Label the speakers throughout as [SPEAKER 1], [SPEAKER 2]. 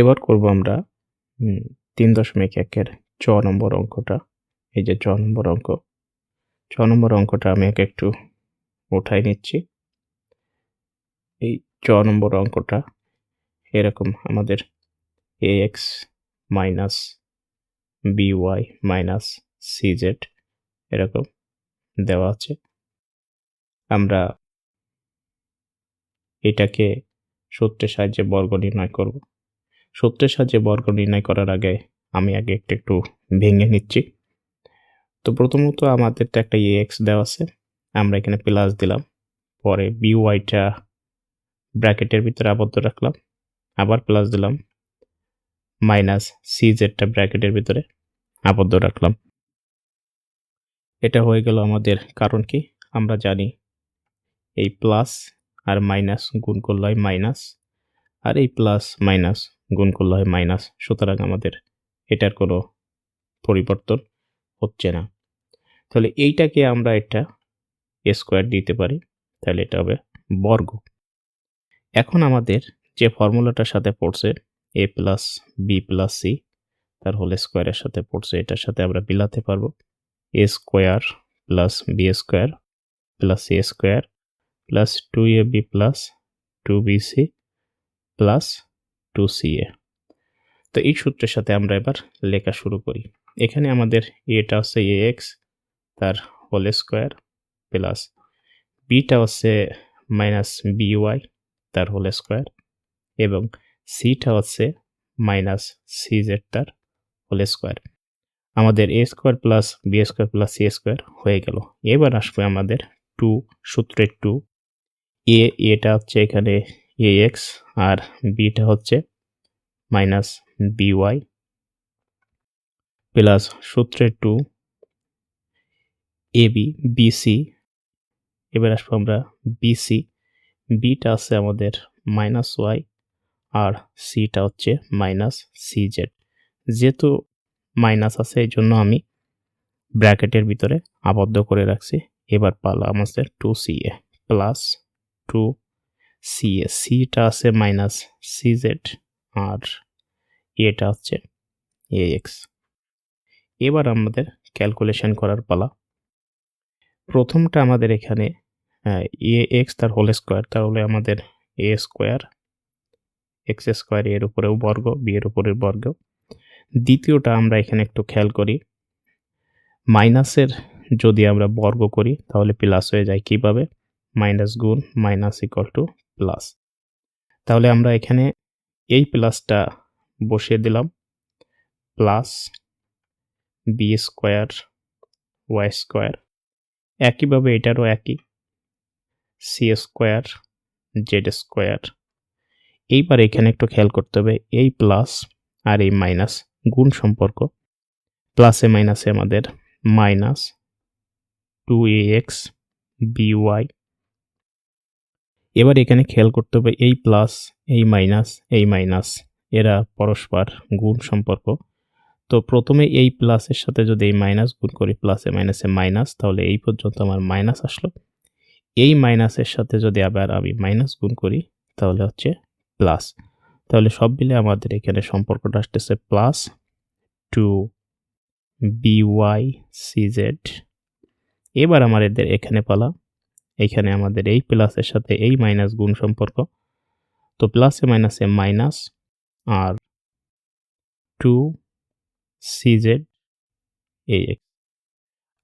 [SPEAKER 1] এবার করব আমরা তিন দশমিক একের চ নম্বর অঙ্কটা। এই যে ছ নম্বর অঙ্ক। ছ নম্বর অঙ্কটা আমি একে একটু উঠাই নিচ্ছি। এই ছ নম্বর অঙ্কটা এরকম আমাদের A X minus B Y minus C Z এরকম দেওয়া আছে। আমরা এটাকে সূত্রের সাহায্যে বর্গ নির্ণয় করব। সূত্রের সাহায্যে বর্গ নির্ণয় করার আগে আমি আগে একটু একটু ভেঙে নিচ্ছি। তো প্রথমত আমাদের তো একটা এক্স দেওয়া আছে, আমরা এখানে প্লাস দিলাম। পরে বি ওয়াইটা ব্র্যাকেটের ভিতরে আবদ্ধ রাখলাম, আবার প্লাস দিলাম। মাইনাস সি জেডটা ব্র্যাকেটের ভিতরে আবদ্ধ রাখলাম। এটা হয়ে গেল আমাদের কারণ কি? আমরা জানি এই প্লাস আর মাইনাস গুণ করলে মাইনাস আর এই প্লাস মাইনাস গুণ করলে হয় মাইনাস সুতরাং আমাদের এটার কোনো পরিবর্তন হচ্ছে না। তাহলে এইটাকে আমরা এটা স্কোয়ার দিতে পারি, তাহলে এটা হবে বর্গ। এখন আমাদের যে ফর্মুলাটার সাথে পড়ছে A plus B plus C তার হোল স্কোয়ারের সাথে পড়ছে, এটার সাথে আমরা বিলাতে পারব। A square plus B square plus C square plus two A B plus two B C plus two C A. তো এই সূত্রের সাথে আমরা এবার লেখা শুরু করি। এখানে আমাদের এটা হচ্ছে এ এক্স তার হোল স্কোয়ার প্লাস বিটা হচ্ছে মাইনাস বি ওয়াই তার হোল স্কোয়ার এবং সিটা হচ্ছে মাইনাস সি জেড তার হোল স্কোয়ার। আমাদের A square plus B square plus C square হয়ে গেল। এবার আসবে আমাদের টু, সূত্রের টু। এ, এটা হচ্ছে এখানে এ এক্স আর বিটা হচ্ছে মাইনাস বি ওয়াই প্লাস সূত্রের two A B B C এবার আসব আমরা বিসি বিটা আছে আমাদের মাইনাস ওয়াই আর সিটা হচ্ছে মাইনাস সি জেড যেহেতু মাইনাস আছে এই জন্য আমি ব্র্যাকেটের ভিতরে আবদ্ধ করে রাখছি। এবার পালা আমাদের two C A plus two C A zeta আছে মাইনাস সি জেড আর এটা হচ্ছে এ এক্স এবার আমাদের ক্যালকুলেশন করার পালা। প্রথমটা আমাদের এখানে এ এক্স তার হোল স্কোয়ার তাহলে আমাদের এ স্কোয়ার এক্স স্কোয়ার এর উপরেও বর্গ বি এর উপরের বর্গ। দ্বিতীয়টা আমরা এখানে একটু খেয়াল করি। মাইনাসের যদি আমরা বর্গ করি, তাহলে প্লাস হয়ে যায় কীভাবে? মাইনাস গুণ মাইনাস ইকুয়াল টু প্লাস তাহলে আমরা এখানে এই প্লাসটা বসিয়ে দিলাম plus B square Y square একইভাবে এটারও একই সি স্কোয়ার জেড স্কোয়ার এইবার এখানে একটু খেয়াল করতে হবে, এই প্লাস আর এই মাইনাস গুণ সম্পর্ক। প্লাসে মাইনাসে আমাদের minus two A X B Y এবার এখানে খেয়াল করতে হবে এই প্লাস এই মাইনাস এই মাইনাস এরা পরস্পর গুণ সম্পর্ক। তো প্রথমে এই প্লাসের সাথে যদি এই মাইনাস গুণ করি প্লাসে মাইনাসে মাইনাস তাহলে এই পর্যন্ত আমার মাইনাস আসলো। এই মাইনাসের সাথে যদি আবার আমি মাইনাস গুণ করি, তাহলে হচ্ছে প্লাস তাহলে সব মিলে আমাদের এখানে সম্পর্কটা আসতেছে প্লাস টু বিওয়াই সিজেড এবার আমাদের এখানে পালা এখানে আমাদের এই প্লাসের সাথে এই মাইনাস গুণ সম্পর্ক। তো প্লাসে মাইনাসে মাইনাস আর টু সিজেড এই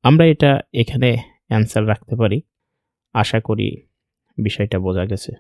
[SPEAKER 1] আমরা এটা এখানে অ্যান্সার রাখতে পারি। আশা করি বিষয়টা বোঝা গেছে।